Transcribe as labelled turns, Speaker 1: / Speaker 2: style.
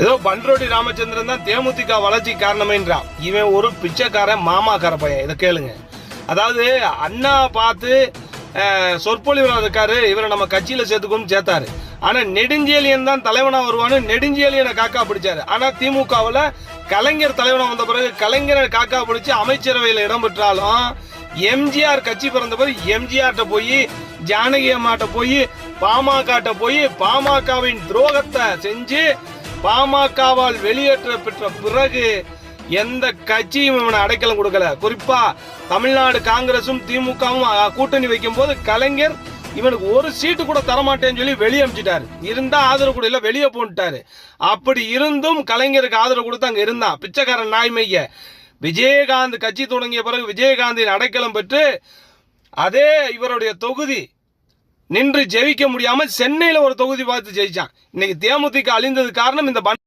Speaker 1: ஏதோ பன்ரோடி ராமச்சந்திரன் தான் தேமுதிக வளர்ச்சி காரணமேன்றான் இவன் ஒரு பிச்சைக்காரன் மாமாக்கார பையன். இதை கேளுங்க. அதாவது அண்ணா பார்த்து சொற்பொழிவராக இருக்காரு. இவரை நம்ம கட்சியில் சேர்த்துக்கணும் சேர்த்தாரு. ஆனால் நெடுஞ்சேலியன் தான் தலைவனாக வருவான்னு நெடுஞ்செழியனை காக்கா பிடிச்சாரு. ஆனால் திமுகவில் கலைஞர் தலைவனாக வந்த பிறகு கலைஞரை காக்கா பிடிச்சி அமைச்சரவையில் இடம் பெற்றாலும் எம்ஜிஆர் கட்சி பிறந்த பிறகு எம்ஜிஆர்ட்ட போய் ஜானகி அம்மாட்ட போய் பாமகட்ட போய் பாமகவின் துரோகத்தை செஞ்சு பாமகவால் வெளியேற்ற பெற்ற பிறகு எந்த கட்சியும் இவனை அடைக்கலம் கொடுக்கல. குறிப்பா தமிழ்நாடு காங்கிரசும் திமுகவும் கூட்டணி வைக்கும் போது கலைஞர் இவனுக்கு ஒரு சீட்டு கூட தரமாட்டேன்னு சொல்லி வெளியே அனுப்பிச்சிட்டாரு இருந்தா ஆதரவு கூட இல்ல வெளியே போட்டுட்டாரு அப்படி இருந்தும் கலைஞருக்கு ஆதரவு கொடுத்து அங்க இருந்தான். பிச்சைக்காரன் நாய்மைய விஜயகாந்த் கட்சி தொடங்கிய பிறகு விஜயகாந்தின் அடைக்கலம் பெற்று அதே இவருடைய தொகுதி நின்று ஜெயிக்க முடியாமல் சென்னையில் ஒரு தொகுதி பார்த்து ஜெயிச்சான். இன்னைக்கு தேமுதிக அழிந்தது காரணம் இந்த பன்